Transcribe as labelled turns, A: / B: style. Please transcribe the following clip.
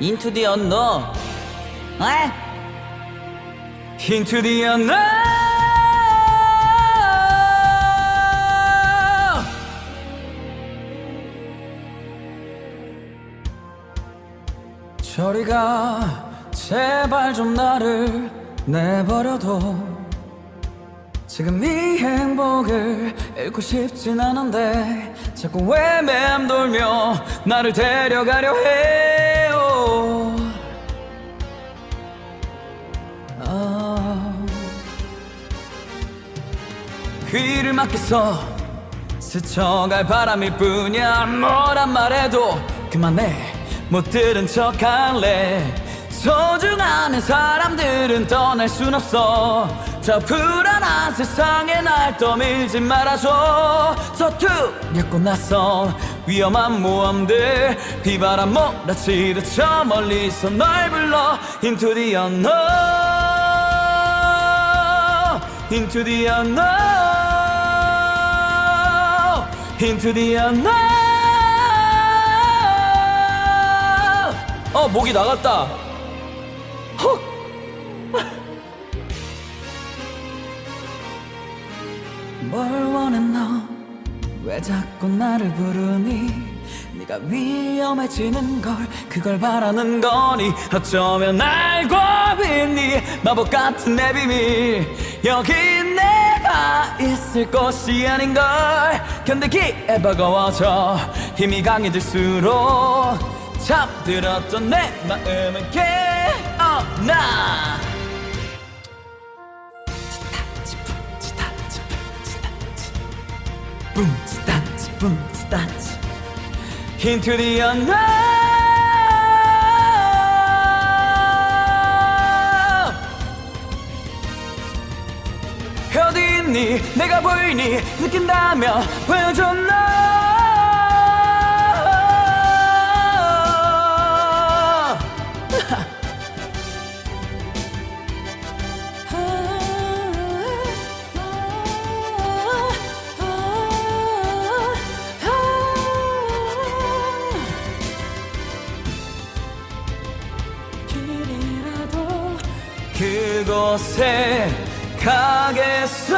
A: Into the unknown. 에? Into the unknown. 저리가 제발 좀 나를 내버려둬 지금 이 행복을 잃고 싶진 않은데 자꾸 왜 맴돌며 나를 데려가려 해 귀를 막혀서 스쳐갈 바람일 뿐이야. 뭐란 말해도 그만해. 못 들은 척 할래. 소중한 사람들은 떠날 순 없어. 저 불안한 세상에 날 떠밀지 말아줘. 서투렸고 낯선 위험한 모험들. 비바람 몰아치듯 저 멀리서 널 불러. Into the unknown. Into the unknown Into the unknown 어 목이 나갔다. 헉! 뭘 원해 너왜 자꾸 나를 부르니? 네가 위험해지는 걸 그걸 바라는 거니? 어쩌면 알고 있니 마법 같은 내 비밀. 여기 내가 있을 곳이 아닌 걸 견디기에 버거워져 힘이 강해질수록 잠들었던 내 마음은 깨어나. 붐치다치 붐치다치 Into the unknown 어 디 있니? 내가 보이니? 느낀다면 보여줘 너 길이라도 그곳에 가겠어?